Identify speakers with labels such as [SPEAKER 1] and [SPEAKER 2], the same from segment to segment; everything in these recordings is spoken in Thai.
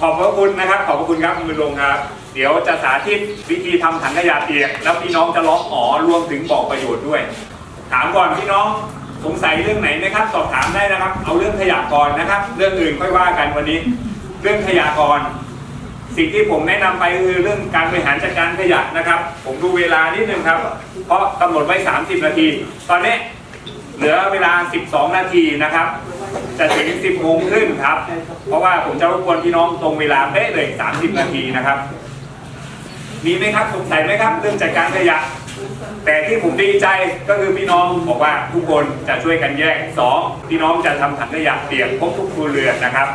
[SPEAKER 1] ขอบพระคุณนะครับ ขอบพระคุณครับคุณลุงครับ เดี๋ยวจะสาธิตวิธีทำถังขยะเปียก แล้วพี่น้องจะร้องอ๋อรวมถึงบอกประโยชน์ด้วย ถามก่อนพี่น้องสงสัยเรื่องไหนไหมครับสอบถามได้นะครับ เอาเรื่องขยะก่อนนะครับ เรื่องอื่นค่อยว่ากันวันนี้ เรื่องขยะก่อนสิ่งที่ผมแนะนำไปคือเรื่องการบริหารจัดการขยะนะครับ ผมดูเวลานิดนึงครับ เพราะกำหนดไว้ 30 นาที ตอนนี้เหลือเวลา 12 นาทีนะครับ จะถึง 10โมงครึ่งครับ เพราะว่าผมจะรบกวนพี่น้องตรงเวลาเป๊ะเลย 30 นาทีนะครับ มีไหมครับสงสัยไหมครับเรื่องจัดการขยะ แต่ที่ผมดีใจก็คือพี่น้องบอกว่าทุกคนจะช่วยกันแยกสองพี่น้องจะทำถังขยะเปียกครบทุกครัวเรือนนะครับ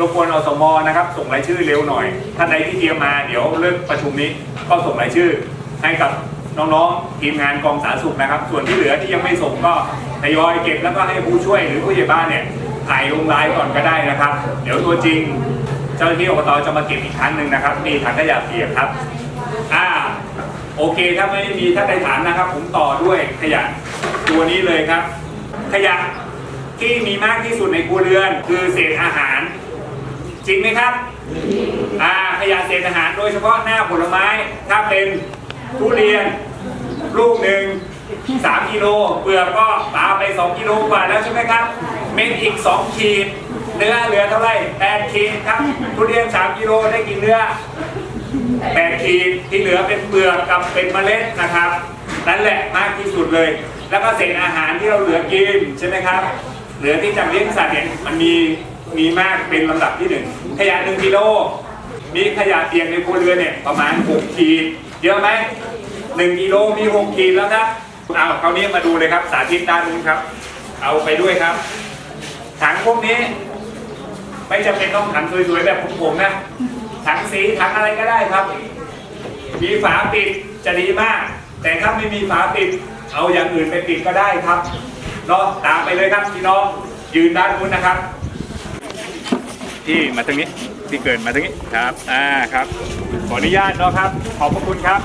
[SPEAKER 1] รบกวนอสมนะครับ ส่งรายชื่อเร็วหน่อยท่านใดที่เตรียมมาเดี๋ยวเลิกประชุมนี้ก็ส่งรายชื่อให้กับน้องๆทีมงานกองสาธารณสุขนะครับ ส่วนที่เหลือที่ยังไม่ส่งก็ทยอยเก็บแล้วก็ให้ผู้ช่วยหรือผู้ใหญ่บ้านเนี่ย ถ่ายลงไลน์ก่อนก็ได้นะครับ เดี๋ยวตัวจริง เจ้าหน้าที่อบตจะมาเก็บอีกครั้งหนึ่งนะครับมีถังขยะเปียกครับอ่าโอเคถ้าไม่มีถ้าใครถามนะครับ ผมต่อด้วยขยะตัวนี้เลยครับ ขยะที่มีมากที่สุดในครัวเรือน คือเศษอาหาร จริงไหมครับอ่าขยะเศษอาหารโดยเฉพาะหน้าผลไม้ถ้าเป็นทุเรียนลูกหนึ่ง สามกิโลเปลือกก็ปาไป 2 กิโลกว่าแล้วใช่ไหมครับ เม็ดอีก 2 ขีด เนื้อเหลือเท่าไหร่8ขีดครับทุเรียน 3 กิโลได้กี่เนื้อแปดขีดที่เหลือเป็นเปลือกกับเป็นเมล็ดนะครับ นั่นแหละมากที่สุดเลย แล้วก็เศษอาหารที่เราเหลือกินใช่ไหมครับ เหลือที่จากเลี้ยงสัตว์เนี่ยมันมีมีมากเป็นลำดับที่หนึ่งขยะหนึ่งกิโลมีขยะเปียกในครัวเรือนเนี่ยประมาณ 6 ขีด เยอะไหมหนึ่งกิโลมี 6 ขีดแล้วครับ เอาคราวนี้มาดูเลยครับ สาธิตด้านนู้นครับ เอาไปด้วยครับ ถังพวกนี้ ไม่จำเป็นต้องถังสวยๆแบบผมๆนะ ถังสีถังอะไรก็ได้ครับ มีฝาปิดจะดีมาก แต่ถ้าไม่มีฝาปิด เอาอย่างอื่นไปปิดก็ได้ครับเนาะตามไปเลยครับพี่น้องยืนด้านนู้นนะครับ ที่มาทางนี้ที่เกินมาทางนี้ครับ อ่าครับ ขออนุญาตเนาะครับ ขอบพระคุณครับ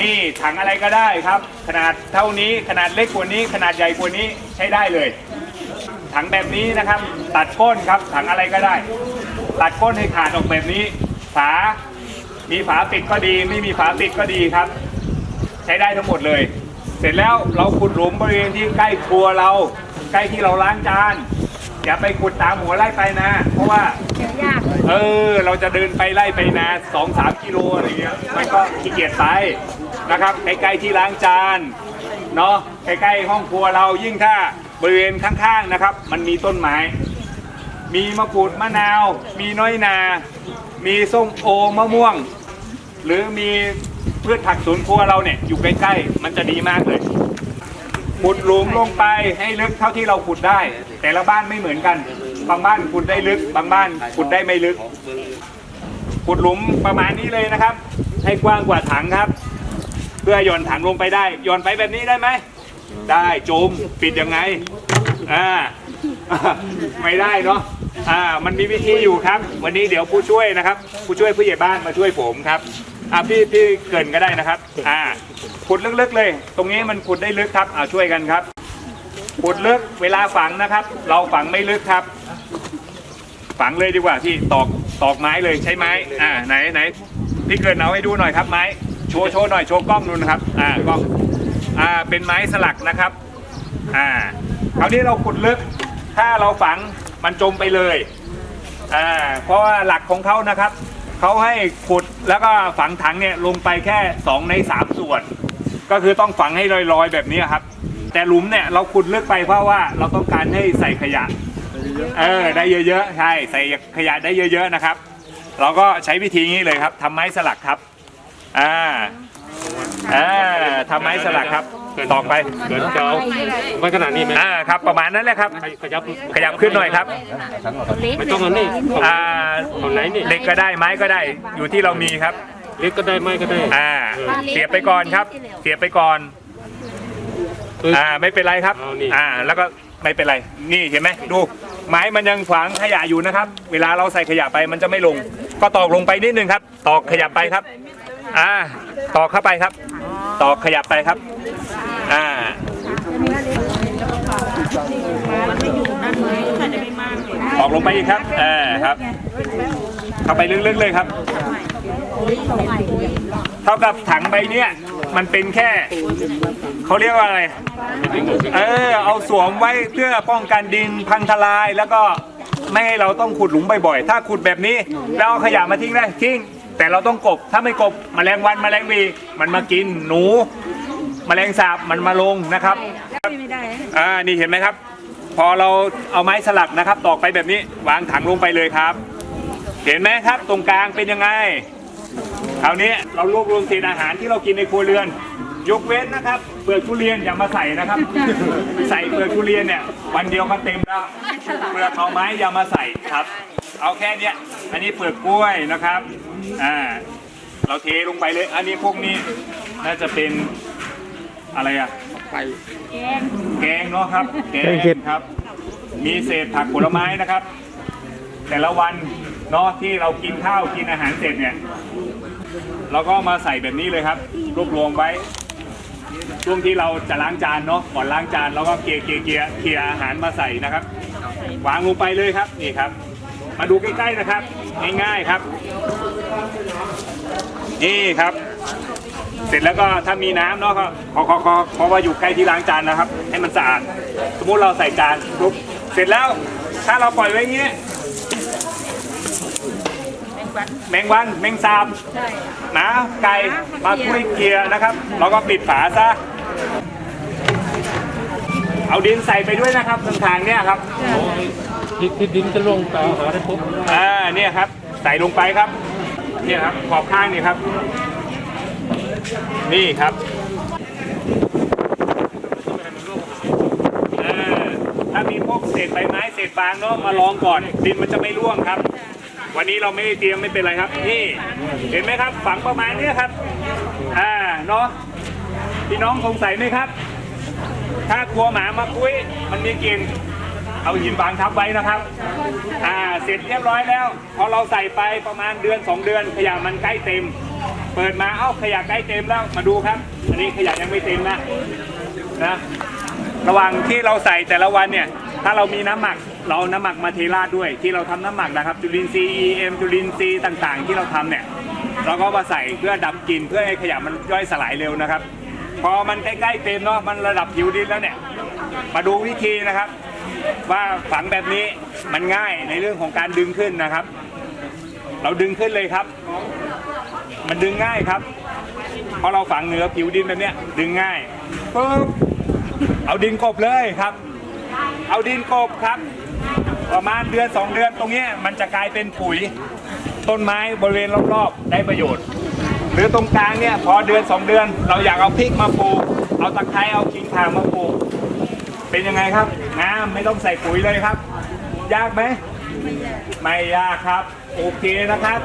[SPEAKER 1] นี่ถังอะไรก็ได้ครับ ขนาดเท่านี้ขนาดเล็กกว่านี้ ขนาดใหญ่กว่านี้ใช้ได้เลย ถังแบบนี้นะครับ ตัดก้นครับถังอะไรก็ได้ ตัดก้นให้ขาดออกแบบนี้ ฝา มีฝาปิดก็ดี ไม่มีฝาปิดก็ดีครับ ใช้ได้ทั้งหมดเลย เสร็จแล้วเราขุดหลุมบริเวณที่ใกล้ครัวเรา ใกล้ที่เราล้างจาน อย่าไปขุดตามหัวไร่ไปนะเพราะว่า
[SPEAKER 2] เดี๋ยวยาก
[SPEAKER 1] เออ เราจะเดินไปไล่ไปนาสองสามกิโลอะไรเงี้ยมันก็ขี้เกียจไปนะครับใกล้ๆที่ล้างจานเนาะใกล้ๆห้องครัวเรายิ่งถ้าบริเวณข้างๆนะครับ มันมีต้นไม้ มีมะกรูดมะนาว มีน้อยนา มีส้มโอมะม่วง หรือมีพืชผักสวนครัวเราเนี่ยอยู่ใกล้ๆมันจะดีมากเลย ขุดหลุมลงไปให้ลึกเท่าที่เราขุดได้ แต่ละบ้านไม่เหมือนกันบางบ้านขุดได้ลึก บางบ้านขุดได้ไม่ลึก ขุดหลุมประมาณนี้เลยนะครับ ให้กว้างกว่าถังครับ เพื่อหย่อนถังลงไปได้หย่อนไปแบบนี้ได้ไหมได้จมปิดยังไงอ่าไม่ได้เนาะอ่ามันมีวิธีอยู่ครับ วันนี้เดี๋ยวผู้ช่วยนะครับ ผู้ช่วยผู้ใหญ่บ้านมาช่วยผมครับ อ่าพี่พี่เกรินก็ได้นะครับ อ่าขุดลึกๆเลย ตรงนี้มันขุดได้ลึกครับอ่าช่วยกันครับขุดลึกเวลาฝังนะครับ เราฝังไม่ลึกครับ ฝังเลยดีกว่าพี่ตอกตอกไม้เลยใช้ไม้ อ่าไหนไหนพี่เกินเอาให้ดูหน่อยครับไม้ โชว์โชว์หน่อยโชว์กล้องดูนะครับ อ่ากล้องอ่าเป็นไม้สลักนะครับ อ่าคราวนี้เราขุดลึก ถ้าเราฝังมันจมไปเลยอ่าเพราะว่าหลักของเขานะครับ เขาให้ขุดแล้วก็ฝังถังเนี่ยลงไปแค่ 2 ใน 3 ส่วน ก็คือต้องฝังให้ลอยๆ แบบนี้ครับ แต่หลุมเนี่ยเราขุดลึกไปเพราะว่าเราต้องการให้ใส่ขยะเออได้เยอะๆใช่ใส่ขยะได้เยอะๆนะครับ เราก็ใช้วิธีนี้เลยครับทำไม้สลักครับอ่าอ่าทำไม้สลักครับ ต่อไป
[SPEAKER 3] เกินจะเอาไว้ขนาดนี้ไหม
[SPEAKER 1] อ่าครับ ประมาณนั้นแหละครับ
[SPEAKER 3] ขยับ
[SPEAKER 1] ขยับขึ้นหน่อยครับ
[SPEAKER 2] เล็ก
[SPEAKER 3] ไม่ต้องเอานี่
[SPEAKER 1] อ่า
[SPEAKER 3] เอาไหนนี่
[SPEAKER 1] เหล็กก็ได้ไม้ก็ได้ อยู่ที่เรามีครับ
[SPEAKER 3] เล็กก็ได้ไม่ก็ได้
[SPEAKER 1] อ่าเสียบไปก่อนครับ เสียบไปก่อน
[SPEAKER 3] เออ
[SPEAKER 1] อ่าไม่เป็นไรครับ
[SPEAKER 3] เอานี่
[SPEAKER 1] อ่า แล้วก็ไม่เป็นไรนี่เห็นไหมดูไม้มันยังขวางขยะอยู่นะครับ เวลาเราใส่ขยะไปมันจะไม่ลง ก็ตอกลงไปนิดนึงครับ ตอกขยับไปครับ อ่าตอกเข้าไปครับ ตอกขยับไปครับ อ่าตอกลงไปอีกครับอ่าครับ เข้าไปลึกๆเลยครับ เท่ากับถังใบเนี้ยมันเป็นแค่เขาเรียกว่าอะไร เออ เอาสวมไว้เพื่อป้องกันดินพังทลายแล้วก็ไม่ให้เราต้องขุดหลุมบ่อยๆ ถ้าขุดแบบนี้ แล้วเอาขยะมาทิ้งได้ทิ้ง แต่เราต้องกบถ้าไม่กบแมลงวันแมลงวีมันมากินหนูแมลงสาบมันมาลงนะครับ
[SPEAKER 2] ไม่ได้
[SPEAKER 1] อ่านี่เห็นไหมครับ พอเราเอาไม้สลักนะครับ ตอกไปแบบนี้วางถังลงไปเลยครับ เห็นไหมครับ ตรงกลางเป็นยังไงคราวนี้เรารวบรวมเศษอาหารที่เรากินในครัวเรือน ยกเว้นนะครับ เปลือกทุเรียนอย่ามาใส่นะครับ ใส่เปลือกทุเรียนเนี่ยวันเดียวก็เต็มแล้วเปลือกหน่อไม้อย่ามาใส่ครับ เอาแค่เนี้ยอันนี้เปลือกกล้วยนะครับ อ่า เราเทลงไปเลย อันนี้พวกนี้น่าจะเป็นอะไรอะแกงเนาะครับแก
[SPEAKER 3] แกงเห็ด
[SPEAKER 1] ครับ มีเศษผักผลไม้นะครับ แต่ละวันเนาะที่เรากินข้าวกินอาหารเสร็จเนี่ย เราก็มาใส่แบบนี้เลยครับ รวบรวมไว้ช่วงที่เราจะล้างจานเนาะก่อนล้างจานเราก็เกลี่ยเกลี่ยเกลี่ยเกลี่ยอาหารมาใส่นะครับวางลงไปเลยครับนี่ครับ มาดูใกล้ๆนะครับ ง่ายๆครับ นี่ครับ เสร็จแล้วก็ถ้ามีน้ำเนาะก็ขอขอขอเพราะว่าอยู่ใกล้ที่ล้างจานนะครับ ให้มันสะอาด สมมุติเราใส่จานปุ๊บเสร็จแล้วถ้าเราปล่อยไว้อย่างเงี้ยแมงวันแมงสาบหนาไก่มาคุยเกลียนะครับ เราก็ปิดฝาซะเอาดินใส่ไปด้วยนะครับทางทางๆเนี่ยครับ
[SPEAKER 3] ที่ที่ดินจะลงต่อหาได้ปุ๊บ
[SPEAKER 1] อ่าเนี่ยครับ ใส่ลงไปครับ เนี่ยครับขอบข้างนี่ครับ นี่ครับอ่าถ้ามีพวกเศษใบไม้เศษฟางเนาะมาลองก่อน ดินมันจะไม่ร่วงครับ วันนี้เราไม่ได้เตรียมไม่เป็นไรครับ นี่เห็นไหมครับ ฝังประมาณนี้ครับ อ่าเนาะพี่น้องสงสัยไหมครับ ถ้ากลัวหมามาคุยมันมีกลิ่น เอาหินบางทับไว้นะครับ อ่า เสร็จเรียบร้อยแล้ว พอเราใส่ไปประมาณเดือน 2 เดือนขยะมันใกล้เต็ม เปิดมา เอ้า ขยะใกล้เต็มแล้ว มาดูครับ อันนี้ขยะยังไม่เต็มนะ นะ ระหว่างที่เราใส่แต่ละวันเนี่ย ถ้าเรามีน้ำหมัก เราน้ำหมักมาเทราดด้วย ที่เราทำน้ำหมักนะครับ จุลินทรีย์ EM จุลินทรีย์ต่างๆ ที่เราทำเนี่ย เราก็มาใส่เพื่อดับกลิ่นเพื่อให้ขยะมันย่อยสลายเร็วนะครับ พอมันใกล้ๆเต็มเนาะ มันระดับผิวดินแล้วเนี่ย มาดูวิธีนะครับ ว่าฝังแบบนี้มันง่ายในเรื่องของการดึงขึ้นนะครับ เราดึงขึ้นเลยครับ มันดึงง่ายครับเพราะเราฝังเหนือผิวดินแบบเนี้ยดึงง่ายปุ๊บเอาดินกบเลยครับ เอาดินกบครับ ประมาณเดือนสองเดือนตรงเนี้ยมันจะกลายเป็นปุ๋ยต้นไม้บริเวณรอบๆได้ประโยชน์ หรือตรงกลางเนี่ยพอเดือนสองเดือน เราอยากเอาพริกมาปลูกเอาตะไคร้เอากิ่งข่ามาปลูก เป็นยังไงครับงามไม่ต้องใส่ปุ๋ยเลยครับ ยากไหมไม่ยากครับ โอเคนะครับ